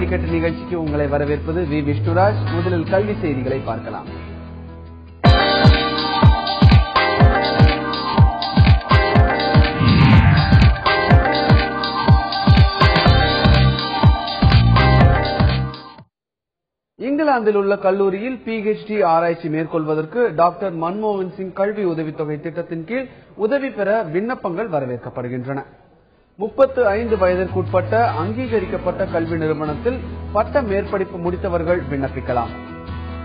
படிக்கட்டு நிகழ்ச்சிக்கு உங்களை வரவேற்பது வி. விஷ்ணுராஜ். முதலில் கல்வி செய்திகளை பார்க்கலாம். இங்கிலாந்தில் உள்ள கல்லூரியில் பிஹெச்டி ஆராய்ச்சி மேற்கொள்வதற்கு டாக்டர் மன்மோகன் சிங் கல்வி உதவித்தொகை திட்டத்தின் கீழ் உதவி பெற விண்ணப்பங்கள் வரவேற்கப்படுகின்றன. முப்பத்து ஐந்து வயதிற்குட்பட்ட அங்கீகரிக்கப்பட்ட கல்வி நிறுவனத்தில் பட்ட மேற்படிப்பு முடித்தவர்கள் விண்ணப்பிக்கலாம்.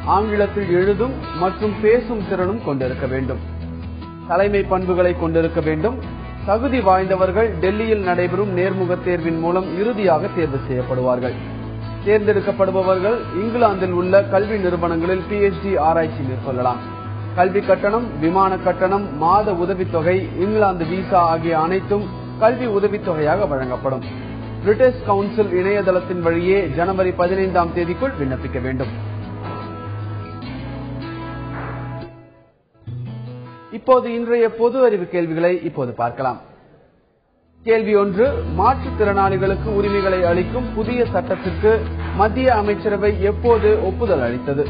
ஆங்கிலத்தில் எழுதும் மற்றும் பேசும் திறனும் கொண்டிருக்க வேண்டும். தலைமை பண்புகளை கொண்டிருக்க வேண்டும். தகுதி வாய்ந்தவர்கள் டெல்லியில் நடைபெறும் நேர்முக தேர்வின் மூலம் இறுதியாக தேர்வு செய்யப்படுவார்கள். தேர்ந்தெடுக்கப்படுபவர்கள் இங்கிலாந்தில் உள்ள கல்வி நிறுவனங்களில் பிஎச்டி ஆராய்ச்சி மேற்கொள்ளலாம். கல்வி கட்டணம் விமான கட்டணம் மாத உதவித்தொகை இங்கிலாந்து விசா ஆகிய அனைத்தும் கல்வி உதவித்தொகையாக வழங்கப்படும். பிரிட்டிஷ் கவுன்சில் இணையதளத்தின் வழியே ஜனவரி பதினைந்தாம் தேதிக்குள் விண்ணப்பிக்க வேண்டும். இப்போது இன்றைய பொது அறிவு கேள்விகளை இப்போது பார்க்கலாம். கேள்வி ஒன்று மாற்றுத்திறனாளிகளுக்கு உரிமைகளை அளிக்கும் புதிய சட்டத்திற்கு மத்திய அமைச்சரவை எப்போது ஒப்புதல் அளித்தது?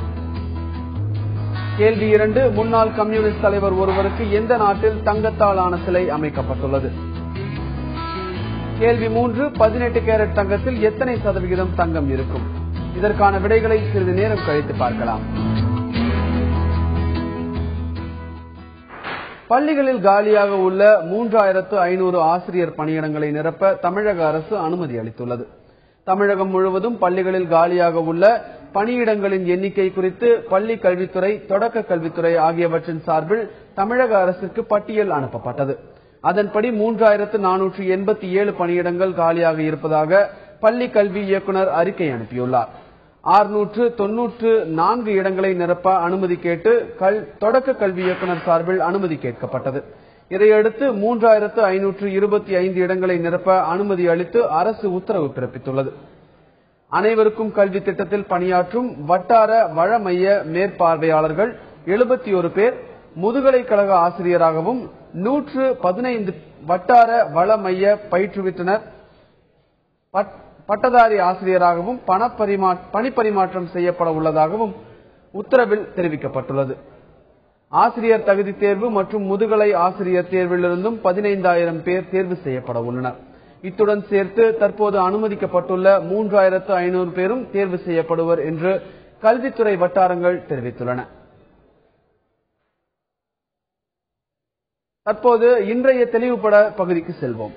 கேள்வி இரண்டு முன்னாள் கம்யூனிஸ்ட் தலைவர் ஒருவருக்கு எந்த நாட்டில் தங்கத்தால் ஆன சிலை அமைக்கப்பட்டுள்ளது? கேள்வி மூன்று பதினெட்டு கேரட் தங்கத்தில் எத்தனை சதவிகிதம் தங்கம் இருக்கும்? இதற்கான விடைகளை சிறிது நேரம் கழித்து பார்க்கலாம். பள்ளிகளில் காலியாக உள்ள மூன்றாயிரத்து ஐநூறு ஆசிரியர் பணியிடங்களை நிரப்ப தமிழக அரசு அனுமதி அளித்துள்ளது. தமிழகம் முழுவதும் பள்ளிகளில் காலியாக உள்ள பணியிடங்களின் எண்ணிக்கை குறித்து பள்ளி கல்வித்துறை தொடக்க கல்வித்துறை ஆகியவற்றின் சார்பில் தமிழக அரசுக்கு பட்டியல் அனுப்பப்பட்டது. அதன்படி மூன்றாயிரத்து நானூற்று எண்பத்தி ஏழு பணியிடங்கள் காலியாக இருப்பதாக பள்ளி கல்வி இயக்குநர் அறிக்கை அனுப்பியுள்ளார். ஆறுநூற்று தொன்னூற்று நான்கு இடங்களை நிரப்ப அனுமதி கேட்டு தொடக்க கல்வி இயக்குநர் சார்பில் அனுமதி கேட்கப்பட்டது. இதையடுத்து மூன்றாயிரத்து ஐநூற்று இருபத்தி ஐந்து இடங்களை நிரப்ப அனுமதி அளித்து அரசு உத்தரவு பிறப்பித்துள்ளது. அனைவருக்கும் கல்வி திட்டத்தில் பணியாற்றும் வட்டார வழமைய மேற்பார்வையாளர்கள் எழுபத்தி ஒரு பேர் முதுகலை கழக ஆசிரியராகவும் நூற்று பதினைந்து வட்டார வள மைய பயிற்றுவித்தனர் பட்டதாரி ஆசிரியராகவும் பணிப்பரிமாற்றம் செய்யப்பட உள்ளதாகவும் உத்தரவில் தெரிவிக்கப்பட்டுள்ளது. ஆசிரியர் தகுதி தேர்வு மற்றும் முதுகலை ஆசிரியர் தேர்விலிருந்தும் பதினைந்தாயிரம் பேர் தேர்வு செய்யப்பட உள்ளனர். இத்துடன் சேர்த்து தற்போது அனுமதிக்கப்பட்டுள்ள மூன்றாயிரத்து ஐநூறு பேரும் தேர்வு செய்யப்படுவர் என்று கல்வித்துறை வட்டாரங்கள் தெரிவித்துள்ளன. தற்போது இன்றைய தெளிவுபட பகுதிக்கு செல்வோம்.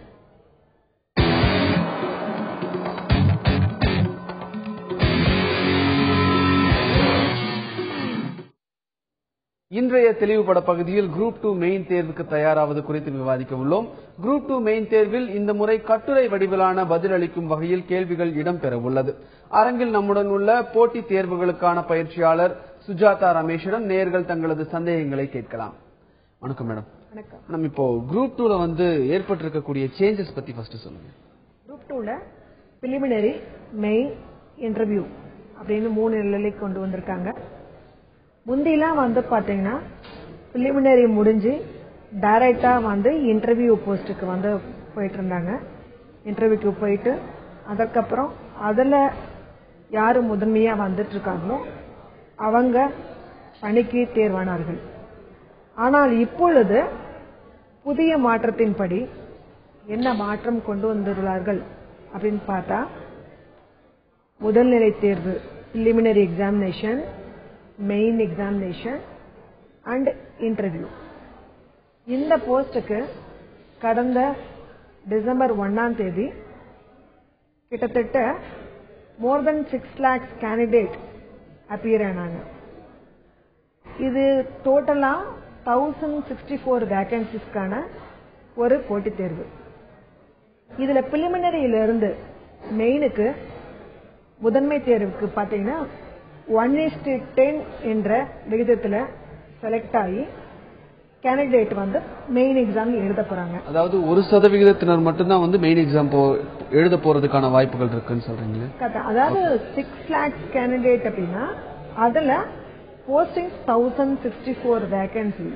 இன்றைய தெளிவுபட பகுதியில் குரூப் டூ மெயின் தேர்வுக்கு தயாராவது குறித்து விவாதிக்க உள்ளோம். குரூப் டூ மெயின் தேர்வில் இந்த முறை கட்டுரை வடிவிலான பதில் அளிக்கும் வகையில் கேள்விகள் இடம்பெற உள்ளது. அரங்கில் நம்முடன் உள்ள போட்டித் தேர்வுகளுக்கான பயிற்சியாளர் சுஜாதா ரமேஷிடம் நேர்கள் தங்களது சந்தேகங்களை கேட்கலாம். வணக்கம் மேடம். நம்ம இப்போ குரூப் டூல வந்து ஏற்பட்டிருக்கக்கூடிய சேஞ்சஸ் பத்தி ஃபர்ஸ்ட் சொல்லுங்க. குரூப் டூல பிலிமினரி மெயின் இன்டர்வியூ அப்படின்னு மூணு நிலையை கொண்டு வந்திருக்காங்க. முந்திலாம் வந்து பாத்தீங்கன்னா பிலிமினரி முடிஞ்சு டைரக்டா வந்து இன்டர்வியூ போஸ்ட்டுக்கு வந்து போயிட்டு இருந்தாங்க. இன்டர்வியூக்கு போயிட்டு அதுக்கப்புறம் அதுல யாரு முதன்மையா வந்துட்டு இருக்காங்களோ அவங்க பணிக்கு தேர்வானார்கள். ஆனால் இப்பொழுது புதிய மாற்றத்தின்படி என்ன மாற்றம் கொண்டு வந்துள்ளார்கள் அப்படின்னு பார்த்தா முதல்நிலை தேர்வு preliminary examination main examination and interview இந்த போஸ்டுக்கு கடந்த டிசம்பர் ஒன்னாம் தேதி கிட்டத்தட்ட more than six lakhs candidate appear ஆனாங்க. இது டோட்டலா தௌசண்ட் சிக்ஸ்டி ஃபோர் வேகன்சிஸ்க்கான ஒரு போட்டித் தேர்வு. இதுல பிலிமினரியில இருந்து மெயினுக்கு முதன்மை தேர்வுக்கு பாத்தீங்கன்னா ஒன் இஸ்டு டென் என்ற விகிதத்துல செலக்ட் ஆகி கேண்டிடேட் வந்து மெயின் எக்ஸாம் எழுத போறாங்க. அதாவது ஒரு சதவிகிதத்தினர் மட்டும்தான் வந்து மெயின் எக்ஸாம் போ எழுத போறதுக்கான வாய்ப்புகள் இருக்குன்னு சொல்றீங்களே. அதாவது சிக்ஸ் லேக்ஸ் கேண்டிடேட் அப்படின்னா அதுல posting thousand sixty four vacancy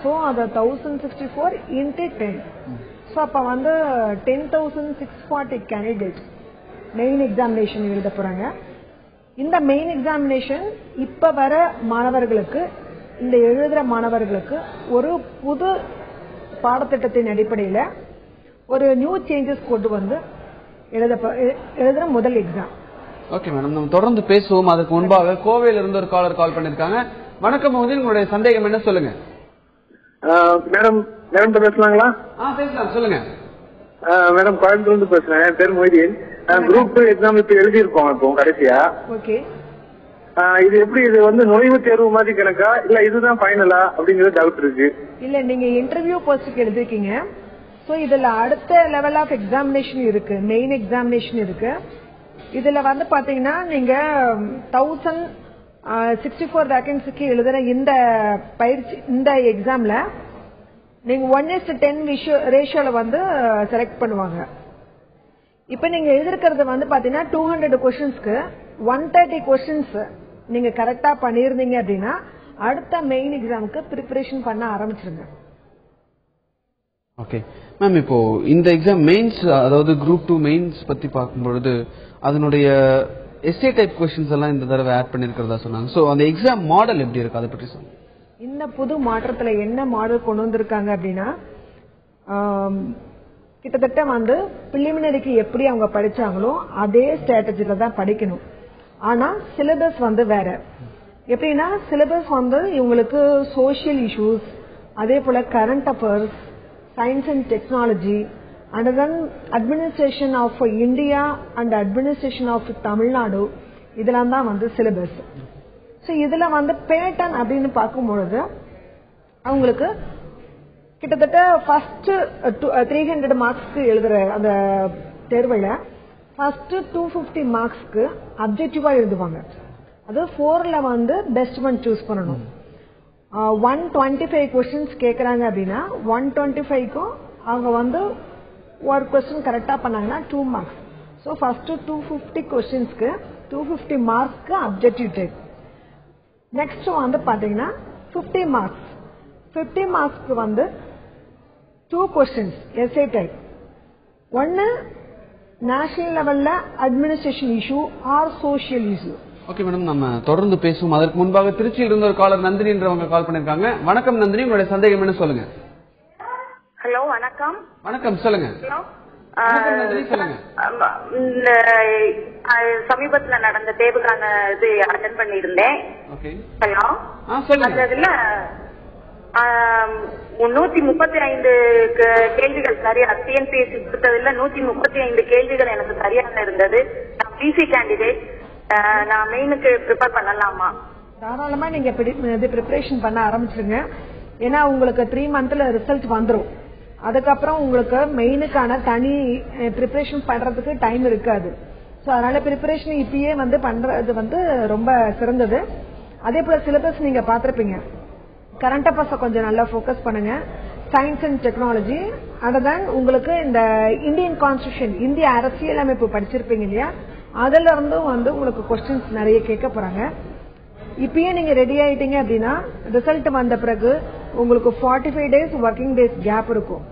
so அதை thousand sixty four into ten so அப்போ வந்து ten thousand six forty candidate main examination எழுத போகிறாங்க இந்த மெயின் எக்ஸாமினேஷன் இப்போ வர மாணவர்களுக்கு இந்த எழுதுகிற மாணவர்களுக்கு ஒரு புது பாடத்திட்டத்தின் அடிப்படையில் ஒரு நியூ சேஞ்சஸ் கொண்டு வந்து எழுத எழுதுகிற முதல் எக்ஸாம் ஓகே மேடம் நம்ம தொடர்ந்து பேசுவோம். அதுக்கு முன்பாக கோவையில இருந்து ஒரு காலர் கால் பண்ணிருக்காங்க. வணக்கம் மோதி உங்களுடைய சந்தேகம் என்ன சொல்லுங்க? மேடம் மேடம் பேசலாங்களா? பேசலாம். சொல்லுங்க. மேடம் கோயம்புத்தூர்ல இருந்து பேசுறேன். என் பேர் மொய்தீன் குரூப் டூ எக்ஸாம் இப்ப எழுதியிருக்கோம் இப்போ கடைசியா. ஓகே இது எப்படி இது வந்து நுழைவுத் தேர்வு மாதிரி கணக்கா? இல்ல இதுதான் ஃபைனலா அப்படிங்கிறது டவுட் இருக்கு. இல்ல நீங்க இன்டர்வியூ போஸ்டுக்கு எழுதிருக்கீங்க. சோ இதுல அடுத்த லெவல் ஆஃப் எக்ஸாமினேஷன் இருக்கு. மெயின் எக்ஸாமினேஷன் இருக்கு. இதுல வந்து பாத்தீங்கன்னா நீங்க தௌசண்ட் சிக்ஸ்டி ஃபோர் வேகன்சிக்கு எழுதுற இந்த பயிற்சி இந்த எக்ஸாம்ல நீங்க ஒன் இஸ் டென் விஷயோ ரேஷியோல வந்து செலக்ட் பண்ணுவாங்க. இப்ப நீங்க எழுதிருக்கிறது வந்து பாத்தீங்கன்னா டூ ஹண்ட்ரட் கொஸ்டின்ஸ்க்கு ஒன் தேர்ட்டி கொஸ்டின்ஸ் நீங்க கரெக்டா பண்ணிருந்தீங்க அப்படின்னா அடுத்த மெயின் எக்ஸாமுக்கு ப்ரிப்பரேஷன் பண்ண ஆரம்பிச்சிருங்க. ஓகே மேம் இப்போ இந்த எக்ஸாம் மெயின்ஸ் அதாவது குரூப் டூ மெயின்ஸ் பத்தி பார்க்கும்பொழுது அதனுடைய எஸ்ஏ டைப் கொஸ்டின்ஸ் எல்லாம் இந்த தடவை ஆட் பண்ணிருக்கிறதா சொன்னாங்க. சோ அந்த எக்ஸாம் மாடல் எப்படி இருக்கு? அதை பற்றி சொல்லுங்க. இந்த புது மாற்றத்துல என்ன மாடல் கொண்டு வந்திருக்காங்க அப்படின்னா கிட்டத்தட்ட வந்து பிலிமினரிக்கு எப்படி அவங்க படிச்சாங்களோ அதே ஸ்ட்ராட்டஜில தான் படிக்கணும். ஆனா சிலபஸ் வந்து வேற. எப்படின்னா சிலபஸ் வந்து இவங்களுக்கு சோஷியல் இஷ்யூஸ் அதே போல current affairs science and technology and then administration administration of India and administration of Tamil Nadu இதெல்லாம் தான் வந்து சிலபஸ் ஸோ இதில் வந்து பேட்டர்ன் அப்படின்னு பார்க்கும்பொழுது அவங்களுக்கு கிட்டத்தட்ட ஃபர்ஸ்ட் த்ரீ ஹண்ட்ரட் மார்க்ஸ்க்கு எழுதுற அந்த தேர்வில் ஃபர்ஸ்ட் டூ ஃபிஃப்டி மார்க்ஸ்க்கு அப்ஜெக்டிவாக எழுதுவாங்க. அது ஃபோரில் வந்து பெஸ்ட் ஒன் சூஸ் பண்ணணும். ஒன் டுவெண்ட்டி ஃபைவ் கொஸ்டின்ஸ் கேட்குறாங்க அப்படின்னா ஒன் டுவெண்ட்டி ஃபைவ்க்கும் அவங்க வந்து ஒரு கொஸ்டின் கரெக்டாக பண்ணாங்கன்னா two marks so first two fifty கொஸ்டின்ஸ்க்கு two fifty மார்க்ஸ்க்கு அப்ஜெக்டிவ் டைப் நெக்ஸ்ட் வந்து பார்த்தீங்கன்னா ஃபிஃப்டி மார்க்ஸ் 50 மார்க்ஸ்க்கு வந்து டூ கொஸ்டின்ஸ் எஸ்ஏ டைப் ஒன்னு நேஷனல் லெவலில் administration issue or social issue okay madam நம்ம தொடர்ந்து பேசுவோம். அதற்கு முன்பாக திருச்சியில் இருந்த ஒரு காலர் நந்தினின்றவங்க கால் பண்ணியிருக்காங்க. வணக்கம் நந்தினி உங்களுடைய சந்தேகம் என்ன சொல்லுங்க? ஹலோ வணக்கம். வணக்கம் சொல்லுங்க. சமீபத்துல நடந்த தேர்வுக்கான இது அட்டன் பண்ணியிருந்தேன். ஓகே. ஹலோ. அந்த இதுல நூத்தி முப்பத்தி ஐந்து கேள்விகள் சரியா டிஎன்பிஎஸ்சி கொடுத்ததுல நூத்தி முப்பத்தி ஐந்து கேள்விகள் எனக்கு சரியாக இருந்தது. நான் பிசி கேண்டிடேட் நான் மெயினுக்கு ப்ரிப்பேர் பண்ணலாமா? தாராளமா நீங்க இது ப்ரிப்பரேஷன் பண்ண ஆரம்பிச்சிருங்க. ஏன்னா உங்களுக்கு த்ரீ மந்த்ல ரிசல்ட் வந்துரும். அதுக்கப்புறம் உங்களுக்கு மெயினுக்கான தனி ப்ரிப்பரேஷன் பண்றதுக்கு டைம் இருக்காது. ஸோ அதனால ப்ரிப்பரேஷன் இப்பயே வந்து பண்றது வந்து ரொம்ப சிறந்தது. அதே போல சிலபஸ் நீங்க பார்த்துருப்பீங்க. கரண்ட் அஃபேர்ஸை கொஞ்சம் நல்லா ஃபோக்கஸ் பண்ணுங்க. சயின்ஸ் அண்ட் டெக்னாலஜி அததான் உங்களுக்கு இந்த இந்தியன் கான்ஸ்டியூஷன் இந்திய அரசியல் அமைப்பு படிச்சிருப்பீங்க இல்லையா? அதுல இருந்தும் வந்து உங்களுக்கு கொஸ்டின்ஸ் நிறைய கேட்க போறாங்க. இப்பயே நீங்க ரெடி ஆயிட்டீங்க அப்படின்னா ரிசல்ட் வந்த பிறகு உங்களுக்கு forty five days working days gap இருக்கும்.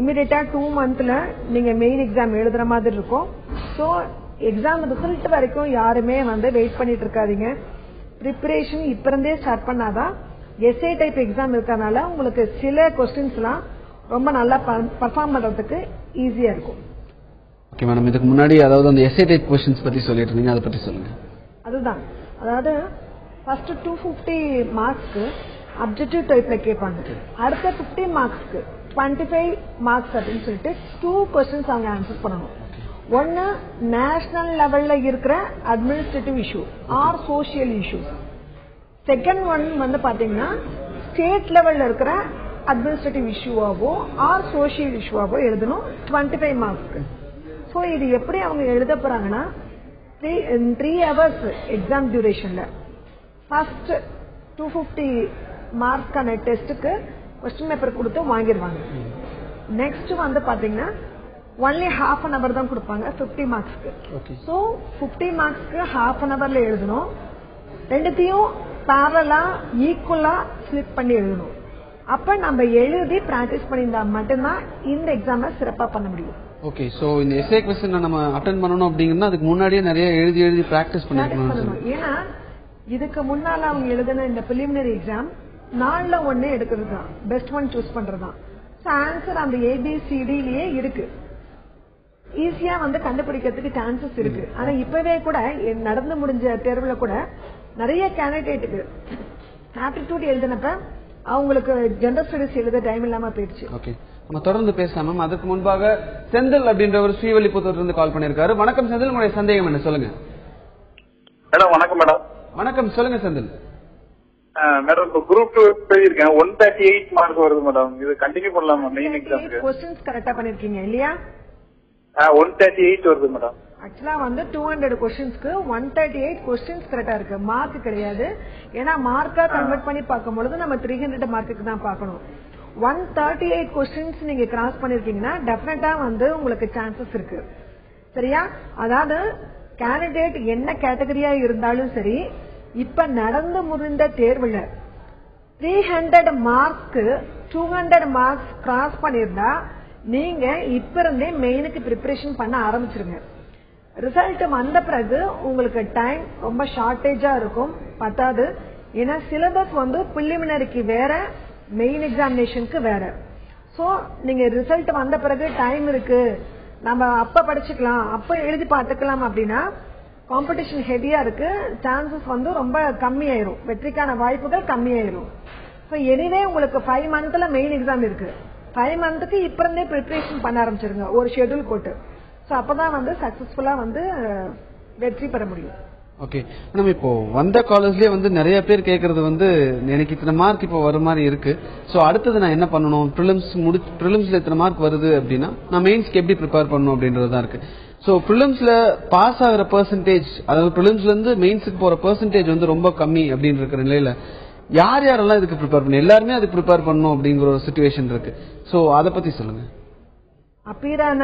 இமிடியட்டா டூ மந்த்ல நீங்க மெயின் எக்ஸாம் எழுதுற மாதிரி இருக்கும். ஸோ எக்ஸாம் ரிசல்ட் வரைக்கும் யாருமே வந்து வெயிட் பண்ணிட்டு இருக்காதீங்க. ப்ரிப்பரேஷன் இப்ப இருந்தே ஸ்டார்ட் பண்ணாதான் எஸ்ஏ டைப் எக்ஸாம் இருக்கறனால உங்களுக்கு சில கொஸ்டின்ஸ்லாம் ரொம்ப நல்லா பர்ஃபார்ம் பண்றதுக்கு ஈஸியா இருக்கும். ஓகே மேடம் இதுக்கு முன்னாடி அதாவது அந்த எஸ்ஏ டைப் கொஸ்டின்ஸ் பத்தி சொல்லிட்டு இருந்தீங்க. அதை பத்தி சொல்லுங்க. அதுதான். அதாவது ஃபர்ஸ்ட் டூ ஃபிஃப்டி மார்க்ஸ்க்கு அப்ஜெக்டிவ் டைப்ல கேட்பாங்க. அடுத்த ஃபிஃப்டி மார்க்ஸ்க்கு டுவெண்ட்டி ஃபைவ் மார்க்ஸ் அப்படின்னு சொல்லிட்டு டூ கொஸ்டின்ஸ் அவங்க ஆன்சர் பண்ணணும். ஒன்னு நேஷனல் லெவல்ல இருக்கிற administrative issue or social issue second one வந்து பாத்தீங்கன்னா ஸ்டேட் லெவல்ல இருக்கிற அட்மினிஸ்ட்ரேட்டிவ் இஷ்யூவாவோ ஆர் சோஷியல் இஷ்யூவாவோ எழுதணும் டுவெண்ட்டி ஃபைவ் மார்க்ஸ்க்கு ஸோ இது எப்படி அவங்க எழுத போறாங்கன்னா த்ரீ த்ரீ ஹவர்ஸ் எக்ஸாம் டியூரேஷன்ல ஃபர்ஸ்ட் டூ ஃபிஃப்டி மார்க்கான டெஸ்ட்டுக்கு கொஸ்டின் பேப்பர் கொடுத்து வாங்கிடுவாங்க. நெக்ஸ்ட் வந்து பாத்தீங்கன்னா ஒன்லி ஹாஃப் அன் அவர் தான் கொடுப்பாங்க ஃபிஃப்டி மார்க்ஸ்க்கு ஸோ ஃபிஃப்டி மார்க்ஸ்க்கு ஹாஃப் அன் அவர்ல எழுதணும். ரெண்டுத்தையும் பேரலா ஈக்குவலா ஸ்லிப் பண்ணி எழுதணும். அப்ப நம்ம எழுதி பிராக்டிஸ் பண்ணியிருந்தா மட்டும்தான் இந்த எக்ஸாமை சிறப்பா பண்ண முடியும். ஓகே சோ இந்த எஸ்ஏ கொஸ்டின் நம்ம அட்டன் பண்ணணும் அப்படிங்கன்னா அதுக்கு முன்னாடியே நிறைய எழுதி எழுதி பிராக்டிஸ் பண்ணணும். ஏன்னா இதுக்கு முன்னால அவங்க எழுதின இந்த பிலிமினரி எக்ஸாம் நாலுல ஒண்ணு எடுக்கிறது தான் பெஸ்ட் ஒன் சூஸ் பண்றது தான் ஆன்சர் அந்த ஏபிசிடிலேயே இருக்கு. ஈஸியா வந்து கண்டுபிடிக்கிறதுக்கு சான்சஸ் இருக்கு. ஆனா இப்பவே கூட நடந்து முடிஞ்ச தேர்வுல கூட நிறைய கேண்டிடேட்டுக்கு ஆப்டிடியூட் எழுதினப்ப அவங்களுக்கு ஜெனரல் ஸ்டடிஸ் எழுத டைம் இல்லாம போயிடுச்சு. ஓகே நம்ம தொடர்ந்து பேசலாம் மேம் அதுக்கு முன்பாக செந்தில் அப்படின்ற ஒரு ஸ்ரீவல்லிபுத்தூர்ல இருந்து கால் பண்ணிருக்காரு வணக்கம் செந்தில். உங்களுடைய சந்தேகம் என்ன? சொல்லுங்க. மேடம் வணக்கம் மேடம் வணக்கம். சொல்லுங்க செந்தில். மேடம் இப்போ குரூப் டூ எழுதியிருக்கேன் ஒன் தேர்ட்டி எயிட் மார்க் வருது மேடம் இது கண்டினியூ பண்ணலாமா? மெயின் எக்ஸாமுக்கு கொஸ்டின்ஸ் கரெக்டா பண்ணிருக்கீங்க இல்லையா? ஒன் தேர்ட்டி எயிட் வருது மேடம் ஆக்சுவலா வந்து டூ ஹண்ட்ரட் கொஸ்டின்ஸ்க்கு ஒன் தேர்ட்டி எயிட் கொஸ்டின்ஸ் கரெக்டா இருக்கு. மார்க் கிடையாது. ஏன்னா மார்க்கா கன்வெர்ட் பண்ணி பார்க்கும் பொழுது நம்ம த்ரீ ஹண்ட்ரட் மார்க்குக்கு தான் பார்க்கணும். ஒன் தேர்ட்டி எயிட் கொஸ்டின்ஸ் நீங்க கிராஸ் பண்ணிருக்கீங்கன்னா டெஃபினட்டா வந்து உங்களுக்கு சான்சஸ் இருக்கு. சரியா? அதாவது கேண்டிடேட் என்ன கேட்டகரியா இருந்தாலும் சரி இப்ப நடந்து முடிந்த தேர்வுல த்ரீ ஹண்ட்ரட் மார்க்க்கு டூ ஹண்ட்ரட் மார்க்ஸ் கிராஸ் பண்ணிருந்தா நீங்க இப்ப இருந்தே மெயினுக்கு ப்ரிப்பரேஷன் பண்ண ஆரம்பிச்சிருங்க. ரிசல்ட் வந்த பிறகு உங்களுக்கு டைம் ரொம்ப ஷார்டேஜா இருக்கும் பத்தாது. ஏன்னா சிலபஸ் வந்து பிலிமினரிக்கு வேற மெயின் எக்ஸாமினேஷனுக்கு வேற. ஸோ நீங்க ரிசல்ட் வந்த பிறகு டைம் இருக்கு. நம்ம அப்ப படிச்சுக்கலாம் அப்ப எழுதி பார்த்துக்கலாம் அப்படின்னா காம்படிஷன் ஹெவியா இருக்கு. சான்சஸ் வந்து ரொம்ப கம்மியாயிரும். வெற்றிக்கான வாய்ப்புகள் கம்மியாயிரும். ஸோ எனிவே உங்களுக்கு ஃபைவ் மந்த்ல மெயின் எக்ஸாம் இருக்கு. ஃபைவ் மந்த்துக்கு இப்ப இருந்தே ப்ரிப்பரேஷன் பண்ண ஆரம்பிச்சிருங்க. ஒரு ஷெட்யூல் போட்டு. ஸோ அப்பதான் வந்து சக்சஸ்ஃபுல்லா வந்து வெற்றி பெற முடியும். ஓகே நம்ம இப்போ வந்த காலேஜ்லயே வந்து நிறைய பேர் கேட்கறது வந்து எனக்கு இத்தனை மார்க் இப்போ வர மாதிரி இருக்கு. ஸோ அடுத்தது நான் என்ன பண்ணணும்? ப்ரிலிம்ஸ் முடி ப்ரிலிம்ஸ்ல இத்தனை மார்க் வருது அப்படின்னா நான் மெயின்ஸ்க்கு எப்படி ப்ரிப்பேர் பண்ணணும் அப்படின்றது தான் இருக்கு. ஸோ ப்ரிலிம்ஸ்ல பாஸ் ஆகிற பர்சன்டேஜ் அதாவது ப்ரிலிம்ஸ்ல இருந்து மெயின்ஸுக்கு போற பர்சன்டேஜ் வந்து ரொம்ப கம்மி அப்படின்னு இருக்கிற நிலையில யார் யாரெல்லாம் இதுக்கு ப்ரிப்பேர் பண்ணணும்? எல்லாருமே அதுக்கு ப்ரிப்பேர் பண்ணணும் அப்படிங்கிற ஒரு சுச்சுவேஷன் இருக்கு. ஸோ அதை பத்தி சொல்லுங்க. அப்பீரான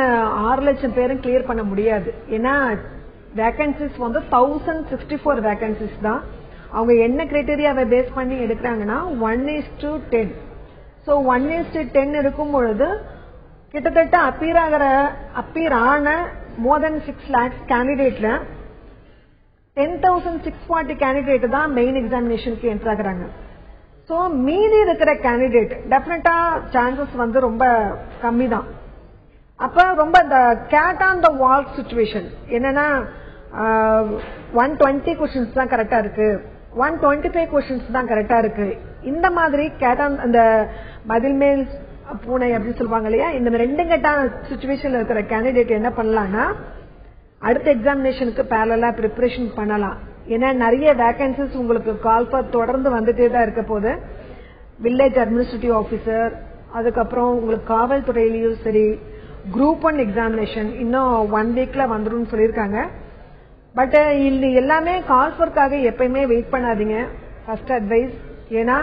ஆறு லட்சம் பேரும் கிளியர் பண்ண முடியாது. ஏன்னா வேகன்சிஸ் வந்து தௌசண்ட் சிக்ஸ்டி ஃபோர் வேகன்சிஸ் தான். அவங்க என்ன கிரைட்டீரியாவை பேஸ் பண்ணி எடுக்கிறாங்கன்னா one is to ten so one is to ten இருக்கும் பொழுது கிட்டத்தட்ட அப்பீர் ஆகிற அப்பீர் ஆன மோர் தென் six lakhs கேண்டிடேட்ல ten thousand six forty candidate தான் மெயின் எக்ஸாமினேஷனுக்கு என்ட்ரு ஆகுறாங்க. ஸோ மீதி இருக்கிற கேண்டிடேட் டெஃபினட்டா சான்சஸ் வந்து ரொம்ப கம்மி தான். அப்ப ரொம்ப இந்த cat on the wall situation என்னன்னா ஒன் டுவெண்ட்டி கொஸ்டின்ஸ் தான் கரெக்டா இருக்கு. ஒன் டுவெண்ட்டி ஃபைவ் கொஸ்டின்ஸ் தான் கரெக்டா இருக்கு. இந்த மாதிரி கேட் ஆன் அந்த பதில் மேல் பூனை அப்படின்னு சொல்லுவாங்க இல்லையா? இந்த ரெண்டு கட்டான சுச்சுவேஷன்ல இருக்கிற கேண்டிடேட் என்ன பண்ணலாம்னா அடுத்த எக்ஸாமினேஷனுக்கு பேரலா ப்ரிப்பரேஷன் பண்ணலாம். ஏன்னா நிறைய வேகன்சிஸ் உங்களுக்கு கால் ஃபார் தொடர்ந்து வந்துட்டே தான் இருக்க போது வில்லேஜ் அட்மினிஸ்ட்ரேட்டிவ் ஆபீசர் அதுக்கப்புறம் உங்களுக்கு காவல்துறையிலையும் சரி குரூப் ஒன் எக்ஸாமினேஷன் இன்னும் ஒன் வீக்ல வந்துடும் சொல்லியிருக்காங்க. பட் இது எல்லாமே கால் ஃபார்க்காக எப்பயுமே வெயிட் பண்ணாதீங்க. ஃபர்ஸ்ட் அட்வைஸ் ஏன்னா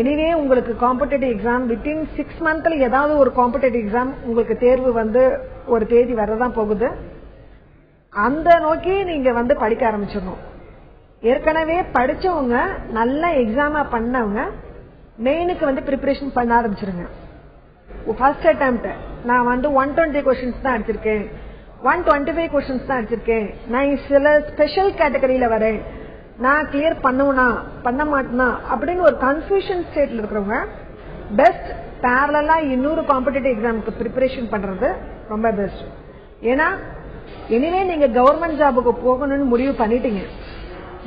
எனிவே உங்களுக்கு காம்படேட்டிவ் எக்ஸாம் வித்தின் சிக்ஸ் மந்த்ல ஏதாவது ஒரு காம்படேட்டிவ் எக்ஸாம் உங்களுக்கு தேர்வு வந்து ஒரு தேதி வரதான் போகுது. அந்த நோக்கி நீங்க வந்து படிக்க ஆரம்பிச்சிடணும். ஏற்கனவே படிச்சவங்க நல்ல எக்ஸாமா பண்ணவங்க மெயினுக்கு வந்து ப்ரிப்பரேஷன் பண்ண ஆரம்பிச்சிருங்க. ஃபர்ஸ்ட் அட்டம்ப்ட் நான் வந்து ஒன் டுவெண்ட்டி கொஸ்டின்ஸ் தான் அடிச்சிருக்கேன் ஒன் டுவெண்ட்டி ஃபைவ் கொஸ்டின்ஸ் தான் அடிச்சிருக்கேன் நான் சில ஸ்பெஷல் கேட்டகரியில வரேன். நான் கிளியர் பண்ணுவனா? பண்ண மாட்டேனா? அப்படின்னு ஒரு கன்ஃபியூஷன் ஸ்டேட்ல இருக்கிறவங்க பெஸ்ட் பேரலா இன்னொரு காம்படிட்டிவ் எக்ஸாமுக்கு ப்ரிப்பரேஷன் பண்றது ரொம்ப பெஸ்ட் ஏன்னா இனிமே நீங்க கவர்மெண்ட் ஜாபுக்கு போகணும்னு முடிவு பண்ணிட்டீங்க.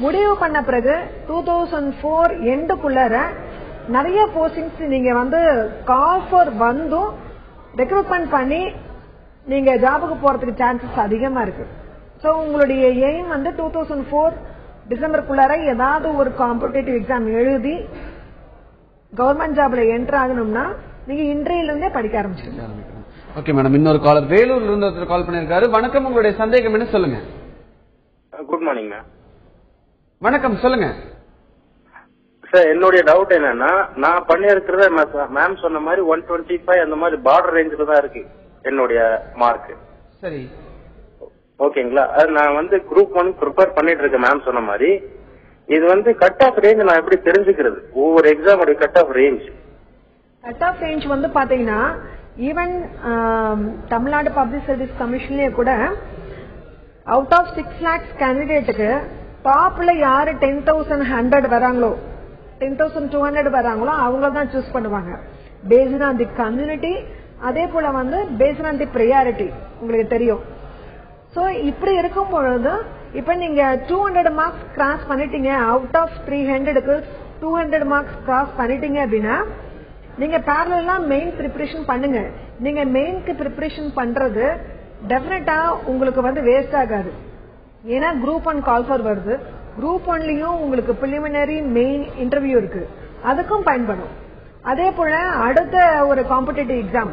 முடிவு பண்ண பிறகு டூ தௌசண்ட் ஃபோர் எண்டுக்குள்ளார நிறைய போஸ்டிங்ஸ் நீங்க வந்து காஃபர் வந்தும் ரெக்ரூட்மெண்ட் பண்ணி நீங்க ஜாபுக்கு போறதுக்கு சான்சஸ் அதிகமா இருக்கு. ஸோ உங்களுடைய எய்ம் வந்து டூ தௌசண்ட் ஃபோர் டிசம்பருக்குள்ளார ஏதாவது ஒரு காம்படிட்டிவ் எக்ஸாம் எழுதி கவர்மெண்ட் ஜாப்ல என்டர் ஆகணும்னா நீங்க இன்றையில இருந்தே படிக்க ஆரம்பிச்சிருங்க ஓகே மேடம் இன்னொரு காலர் வேலூர்ல இருந்து ஒருத்தர் கால் பண்ணிருக்காரு வணக்கம். உங்களுடைய சந்தேகம் என்ன? சொல்லுங்க. குட் மார்னிங் மேம் வணக்கம். சொல்லுங்க. சார் என்னுடைய டவுட் என்னன்னா நான் பண்ணியிருக்கிறத மேம் சொன்ன மாதிரி ஒன் டுவெண்ட்டி ஃபைவ் அந்த மாதிரி பார்டர் ரேஞ்சில் தான் இருக்கு என்னுடைய மார்க் சரி. ஓகேங்களா? அது நான் வந்து குரூப் ஒன் ப்ரிப்பேர் பண்ணிட்டு இருக்கேன் மேம் சொன்ன மாதிரி. இது வந்து கட் ஆஃப் ரேஞ்ச் நான் எப்படி தெரிஞ்சுக்கிறது? ஒவ்வொரு எக்ஸாமுடைய cut off range cut off range வந்து பாத்தீங்கன்னா ஈவன் தமிழ்நாடு பப்ளிக் சர்வீஸ் கமிஷன்லயே கூட அவுட் ஆஃப் சிக்ஸ் லேக்ஸ் கேண்டிடேட்டுக்கு டாப்ல யாரு டென் தௌசண்ட் ஹண்ட்ரட் வராங்களோ டென் தௌசண்ட் டூ ஹண்ட்ரட் வராங்களோ அவங்க தான் சூஸ் பண்ணுவாங்க. பேஸ்ட் ஆன் தி கம்யூனிட்டி அதே போல வந்து பேஸ்ட் ஆன் தி ப்ரையாரிட்டி உங்களுக்கு தெரியும். ஸோ இப்படி இருக்கும் பொழுது இப்ப நீங்க டூ ஹண்ட்ரட் மார்க்ஸ் கிராஸ் பண்ணிட்டீங்க அவுட் ஆஃப் த்ரீ ஹண்ட்ரடுக்கு டூ ஹண்ட்ரட் மார்க்ஸ் கிராஸ் பண்ணிட்டீங்க அப்படின்னா நீங்க பேரலாம் மெயின் ப்ரிப்பரேஷன் பண்ணுங்க. நீங்க மெயின்க்கு ப்ரிப்பரேஷன் பண்றது டெஃபினட்டா உங்களுக்கு வந்து வேஸ்ட் ஆகாது. ஏன்னா குரூப் ஒன் கால் ஃபார் வருது. குரூப் ஒன்லயும் உங்களுக்கு பிலிமினரி மெயின் இன்டர்வியூ இருக்கு. அதுக்கும் பயன்படும். அதே போல அடுத்த ஒரு competitive exam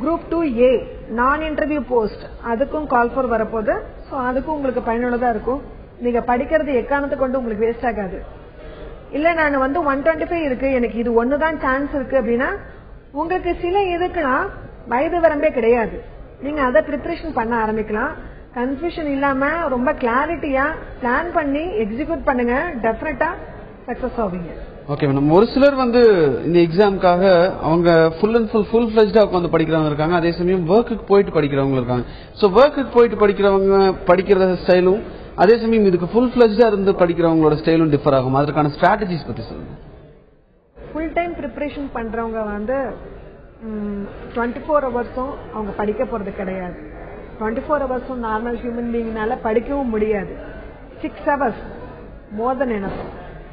group two A non interview post அதுக்கும் கால் ஃபார் வரப்போகுது. ஸோ அதுக்கும் உங்களுக்கு பயனுள்ளதாக இருக்கும். நீங்கள் படிக்கிறது எக்காரணத்தை கொண்டு உங்களுக்கு வேஸ்ட் ஆகாது. இல்லை நான் வந்து ஒன் டுவெண்ட்டி ஃபைவ் இருக்கு. எனக்கு இது ஒண்ணுதான் சான்ஸ் இருக்கு அப்படின்னா உங்களுக்கு சில இதுக்கெல்லாம் வயது வரம்பே கிடையாது. நீங்கள் அதை ப்ரிப்பரேஷன் பண்ண ஆரம்பிக்கலாம். கன்ஃபியூஷன் இல்லாமல் ரொம்ப கிளாரிட்டியாக பிளான் பண்ணி எக்ஸிக்யூட் பண்ணுங்க. டெஃபினட்டாக சக்சஸ் ஆவீங்க. ஓகே மேடம் ஒரு சிலர் வந்து இந்த எக்ஸாமுக்காக அவங்க ஃபுல் அண்ட் ஃபுல் ஃபுல் ஃபிளஜ்டா உட்காந்து படிக்கிறவங்க இருக்காங்க. அதே சமயம் ஒர்க்குக்கு போயிட்டு படிக்கிறவங்க இருக்காங்க. ஸோ ஒர்க்குக்கு போயிட்டு படிக்கிறவங்க படிக்கிற ஸ்டைலும் அதே சமயம் இதுக்கு ஃபுல் ஃபிளஜ்டா இருந்து படிக்கிறவங்களோட ஸ்டைலும் டிஃபர் ஆகும். அதற்கான ஸ்ட்ராட்டஜிஸ் பத்தி சொல்லுங்க. ஃபுல் டைம் ப்ரிப்பரேஷன் பண்றவங்க வந்து டுவெண்ட்டி ஃபோர் ஹவர்ஸும் அவங்க படிக்க போறது கிடையாது. டுவெண்ட்டி ஃபோர் ஹவர்ஸும் நார்மல் ஹியூமன் பீங்னால படிக்கவும் முடியாது. சிக்ஸ் ஹவர்ஸ் மோர் தென் என்ன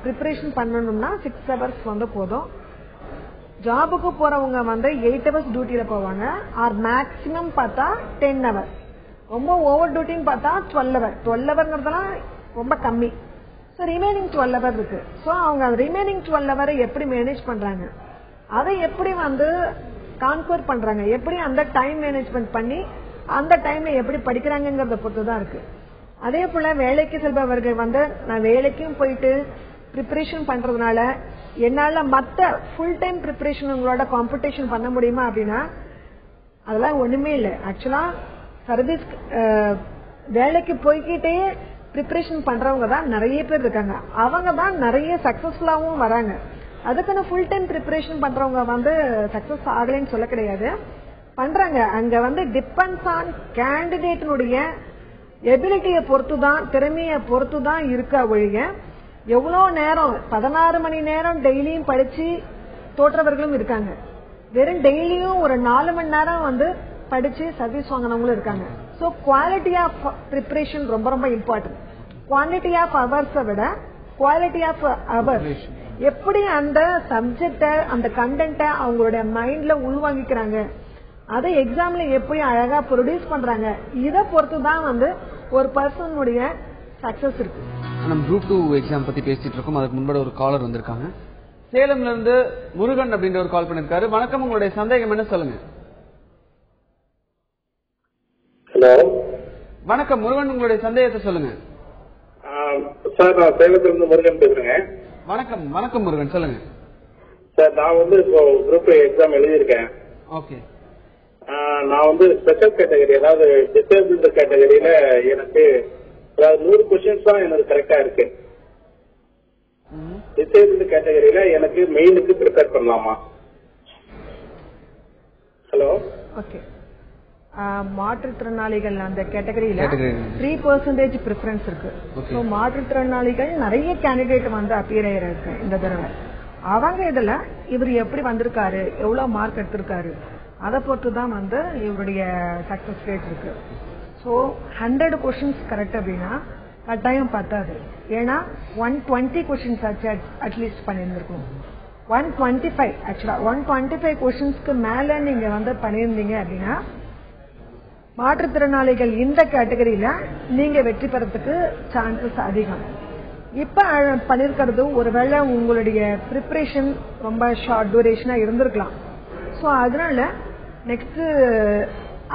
ப்ரிப்பரேஷன் பண்ணணும்னா சிக்ஸ் ஹவர்ஸ் வந்து போதும். ஜாபுக்கு போறவங்க வந்து எயிட் ஹவர்ஸ் டியூட்டியில போவாங்க. ஆர் மேக்சிமம் பார்த்தா டென் ஹவர் ரொம்ப ஓவர் டியூட்டின்னு பார்த்தா டுவெல் ஹவர் டுவெல் ஹவர்ங்கிறதுலாம் ரொம்ப கம்மி. ஸோ ரிமைனிங் டுவெல் ஹவர் இருக்கு. ஸோ அவங்க ரிமைனிங் டுவெல் ஹவரை எப்படி மேனேஜ் பண்றாங்க? அதை எப்படி வந்து கான்கோர் பண்றாங்க? எப்படி அந்த டைம் மேனேஜ்மெண்ட் பண்ணி அந்த டைம்ல எப்படி படிக்கிறாங்கிறத பொறுத்து தான் இருக்கு. அதே போல வேலைக்கு செல்பவர்கள் வந்து நான் வேலைக்கும் போயிட்டு ப்ரிப்பரேஷன் பண்றதுனால என்னால மத்த ஃபுல் டைம் ப்ரிப்பரேஷன் உங்களோட காம்படிஷன் பண்ண முடியுமா அப்படின்னா அதெல்லாம் ஒண்ணுமே இல்லை. ஆக்சுவலா சர்வீஸ் வேலைக்கு போய்கிட்டே ப்ரிப்பரேஷன் பண்றவங்க தான் நிறைய பேர் இருக்காங்க. அவங்க தான் நிறைய சக்சஸ்ஃபுல்லாகவும் வராங்க. அதுக்குன்னு ஃபுல் டைம் ப்ரிப்பரேஷன் பண்றவங்க வந்து சக்சஸ் ஆகலைன்னு சொல்ல கிடையாது. பண்றாங்க. அங்க வந்து டிபெண்ட்ஸ் ஆன் கேண்டிடேட்டினுடைய எபிலிட்டியை பொறுத்து தான் திறமையை பொறுத்து தான் இருக்கா ஒழிய எவ்வளவு நேரம் பதினாறு மணி நேரம் டெய்லியும் படிச்சு தோற்றவர்களும் இருக்காங்க. வெறும் டெய்லியும் ஒரு நாலு மணி நேரம் வந்து படிச்சு சர்வீஸ் வாங்கினவங்களும் இருக்காங்க. ஸோ குவாலிட்டி ஆஃப் ப்ரிப்பரேஷன் ரொம்ப ரொம்ப இம்பார்ட்டன்ட் குவான்டிட்டி ஆஃப் ஹவர்ஸை விட குவாலிட்டி ஆஃப் ஹவர்ஸ் எப்படி அந்த சப்ஜெக்ட அந்த கண்டென்ட்டை அவங்களுடைய மைண்ட்ல உள்வாங்கிக்கிறாங்க? அதை எக்ஸாம்ல எப்படி அழகா ப்ரொடியூஸ் பண்றாங்க? இதை பொறுத்து தான் வந்து ஒரு பர்சனுடைய சக்சஸ் இருக்கு. நம்ம குரூப் டூ எக்ஸாம் பத்தி பேசிட்டு இருக்கோம். அதுக்கு முன்னாடி ஒரு காலர் வந்திருக்காங்க. சேலம்ல இருந்து முருகன் அப்படின்ற ஒரு கால் பண்ணிருக்காரு. வணக்கம். உங்களுடைய சந்தேகம் என்ன சொல்லுங்க? ஹலோ வணக்கம். முருகன் உங்களுடைய சந்தேகத்தை சொல்லுங்க. சார் நான் சேலத்துல இருந்து முருகன் பேசுறேங்க வணக்கம். வணக்கம் முருகன். சொல்லுங்க. சார் நான் வந்து இப்போ குரூப் எக்ஸாம் எழுதியிருக்கேன். ஓகே. நான் வந்து ஸ்பெஷல் கேட்டகரி அதாவது டிசேபிள்டு கேட்டகரியில எனக்கு அதாவது நூறு கொஸ்டின்ஸ் தான் எனக்கு கரெக்டா இருக்கு. டிசேபிள்டு கேட்டகரியில எனக்கு மெயினுக்கு ப்ரிப்பேர் பண்ணலாமா? ஹலோ ஓகே மாற்றுத்திறனாளிகள் அந்த கேட்டகரியில. த்ரீ பர்சன்டேஜ் ப்ரிஃபரன்ஸ் இருக்கு. Okay. ஸோ மாற்றுத்திறனாளிகள் நிறைய கேண்டிடேட் வந்து அப்பியர் ஆயிருக்கு இந்த தடவை. அவங்க இதுல இவர் எப்படி வந்திருக்காரு? எவ்வளவு மார்க் எடுத்திருக்காரு? அதை பொறுத்து தான் வந்து இவருடைய சக்சஸ் ரேட் இருக்கு. ஸோ ஹண்ட்ரட் கொஷின்ஸ் கரெக்ட் அப்படின்னா கட்டாயம் பத்தாது. ஏன்னா ஒன் டுவெண்ட்டி கொஷின்ஸ் ஆச்சு அட்லீஸ்ட் பண்ணியிருந்திருக்கோம் ஒன் டுவெண்ட்டி ஃபைவ் ஆக்சுவலா ஒன் டுவெண்ட்டி ஃபைவ் கொஷின்ஸ்க்கு மேல நீங்க வந்து பண்ணியிருந்தீங்க அப்படின்னா மாற்றுத்திறனாளிகள் இந்த கேட்டகரியில நீங்க வெற்றி பெறத்துக்கு சான்சஸ் அதிகம். இப்போ பண்ணியிருக்கிறது ஒருவேளை உங்களுடைய ப்ரிப்பரேஷன் ரொம்ப ஷார்ட் டூரேஷனாக இருந்திருக்கலாம். ஸோ அதனால நெக்ஸ்ட்டு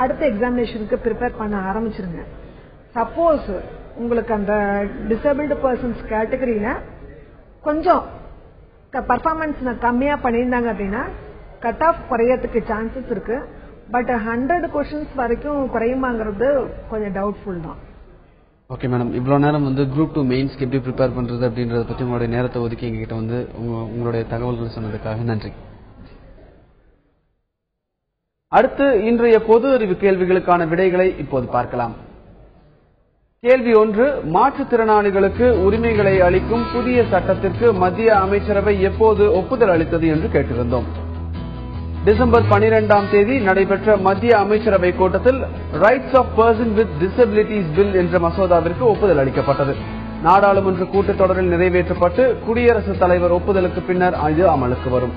அடுத்த எக்ஸாமினேஷனுக்கு ப்ரிப்பேர் பண்ண ஆரம்பிச்சிருங்க. சப்போஸ் உங்களுக்கு அந்த டிசபிள்டு பர்சன்ஸ் கேட்டகரியில கொஞ்சம் பர்ஃபார்மன்ஸ் கம்மியா பண்ணியிருந்தாங்க அப்படின்னா கட் ஆஃப் குறையறதுக்கு சான்சஸ் இருக்கு. பட் ஹண்ட்ரட் கொஸ்டின்ஸ் வரைக்கும் குறையுமாங்கிறது கொஞ்சம் டவுட்ஃபுல் தான். ஓகே மேடம் இவ்வளோ நேரம் வந்து குரூப் டூ மெயின்ஸ்க்கு எப்படி ப்ரிப்பேர் பண்ணுறது அப்படின்றத பற்றி உங்களுடைய நேரத்தை ஒதுக்கி எங்ககிட்ட வந்து உங்களுடைய தகவல்கள் சொன்னதுக்காக நன்றி. அடுத்து இன்றைய பொது அறிவு கேள்விகளுக்கான விடைகளை இப்போது பார்க்கலாம். கேள்வி ஒன்று மாற்றுத்திறனாளிகளுக்கு உரிமைகளை அளிக்கும் புதிய சட்டத்திற்கு மத்திய அமைச்சரவை எப்போது ஒப்புதல் அளித்தது என்று கேட்டிருந்தோம். டிசம்பர் 12ஆம் தேதி நடைபெற்ற மத்திய அமைச்சரவை கூட்டத்தில் rights of person with disabilities bill என்ற மசோதாவிற்கு ஒப்புதல் அளிக்கப்பட்டது. நாடாளுமன்ற கூட்டத்தொடரில் நிறைவேற்றப்பட்டு குடியரசுத் தலைவர் ஒப்புதலுக்கு பின்னர் இது அமலுக்கு வரும்.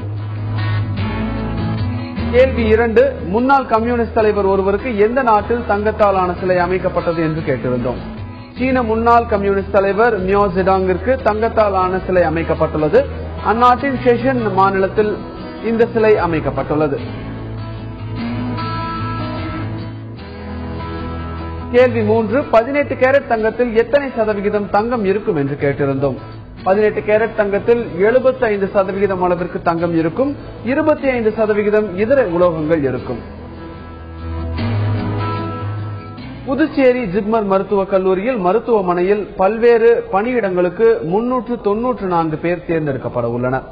கேள்வி இரண்டு முன்னாள் கம்யூனிஸ்ட் தலைவர் ஒருவருக்கு எந்த நாட்டில் தங்கத்தால் ஆன சிலை அமைக்கப்பட்டது என்று கேட்டிருந்தோம். சீன முன்னாள் கம்யூனிஸ்ட் தலைவர் மியோ ஜிடாங்கிற்கு தங்கத்தால் ஆன சிலை அமைக்கப்பட்டுள்ளது. அந்நாட்டின் ஷெஷன் மாநிலத்தில் இந்த சிலை அமைக்கப்பட்டுள்ளது. கேள்வி மூன்று பதினெட்டு கேரட் தங்கத்தில் எத்தனை சதவிகிதம் தங்கம் இருக்கும் என்று கேட்டிருந்தோம். பதினெட்டு கேரட் தங்கத்தில் 75% சதவிகிதம் அளவிற்கு தங்கம் இருக்கும். இருபத்தி ஐந்து சதவிகிதம் இதர உலோகங்கள் இருக்கும். புதுச்சேரி ஜிப்மர் மருத்துவக் கல்லூரியில் மருத்துவமனையில் பல்வேறு பணியிடங்களுக்கு முன்னூற்று தொன்னூற்று நான்கு பேர் தேர்ந்தெடுக்கப்பட உள்ளனர்.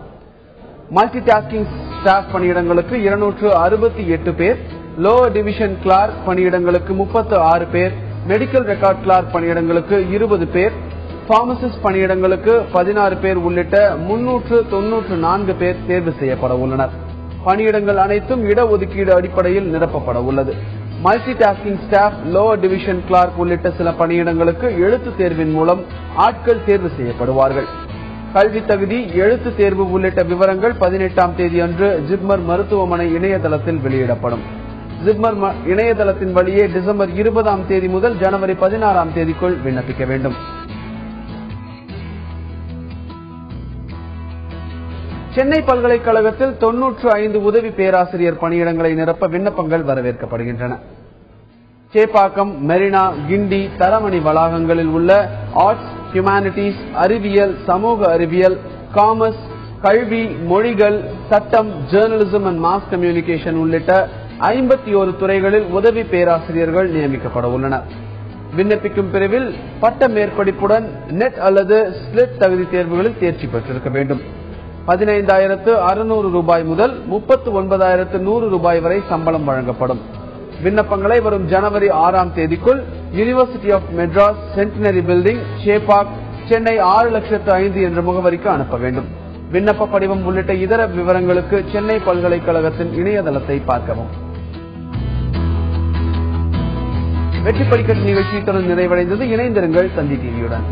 மல்டி டாஸ்கிங் ஸ்டாஃப் பணியிடங்களுக்கு இருநூற்று அறுபத்தி எட்டு பேர் லோவர் டிவிஷன் கிளார்க் பணியிடங்களுக்கு முப்பத்து ஆறு பேர் மெடிக்கல் ரெக்கார்ட் கிளார்க் பணியிடங்களுக்கு இருபது பேர் பார்மசிஸ்ட் பணியிடங்களுக்கு பதினாறு பேர் உள்ளிட்ட முன்னூற்று தொன்னூற்று நான்கு பேர் தேர்வு செய்யப்பட உள்ளனர். பணியிடங்கள் அனைத்தும் இடஒதுக்கீடு அடிப்படையில் நிரப்பப்பட உள்ளது. Multi tasking staff lower division clerk உள்ளிட்ட சில பணியிடங்களுக்கு எழுத்து தேர்வின் மூலம் ஆட்கள் தேர்வு செய்யப்படுவார்கள். கல்வி தகுதி எழுத்து தேர்வு உள்ளிட்ட விவரங்கள் பதினெட்டாம் தேதி அன்று ஜிப்மர் மருத்துவமனை இணையதளத்தில் வெளியிடப்படும். ஜிப்மர் இணையதளத்தின் வழியே டிசம்பர் இருபதாம் தேதி முதல் ஜனவரி பதினாறாம் தேதிக்குள் விண்ணப்பிக்க வேண்டும். சென்னை பல்கலைக்கழகத்தில் தொன்னூற்று ஐந்து உதவி பேராசிரியர் பணியிடங்களை நிரப்ப விண்ணப்பங்கள் வரவேற்கப்படுகின்றன. சேப்பாக்கம் மெரினா கிண்டி தரமணி வளாகங்களில் உள்ள ஆர்ட்ஸ் ஹியூமானிட்டிஸ் அறிவியல் சமூக அறிவியல் காமர்ஸ் கல்வி மொழிகள் சட்டம் ஜேர்னலிசம் அண்ட் மாஸ் கம்யூனிகேஷன் உள்ளிட்ட ஐம்பத்தி ஒரு துறைகளில் உதவி பேராசிரியர்கள் நியமிக்கப்பட உள்ளனர். விண்ணப்பிக்கும் பிரிவில் பட்ட மேற்படிப்புடன் நெட் அல்லது ஸ்லிட் தகுதி தேர்வுகளில் தேர்ச்சி பெற்றிருக்க வேண்டும். பதினைந்தாயிரத்து அறுநூறு ரூபாய் முதல் முப்பத்து ஒன்பதாயிரத்து நூறு ரூபாய் வரை சம்பளம் வழங்கப்படும். விண்ணப்பங்களை வரும் ஜனவரி ஆறாம் தேதிக்குள் university of Madras centenary building Chepauk Chennai ஆறு லட்சத்து ஐந்து என்ற முகவரிக்கு அனுப்ப வேண்டும். விண்ணப்ப படிவம் உள்ளிட்ட இதர விவரங்களுக்கு சென்னை பல்கலைக்கழகத்தின் இணையதளத்தை பார்க்கவும். வெற்றி படிக்கட்டு நிகழ்ச்சி தொடர்ந்து நிறைவடைந்தது. இணைந்திருங்கள் தந்தி டிவியுடன்.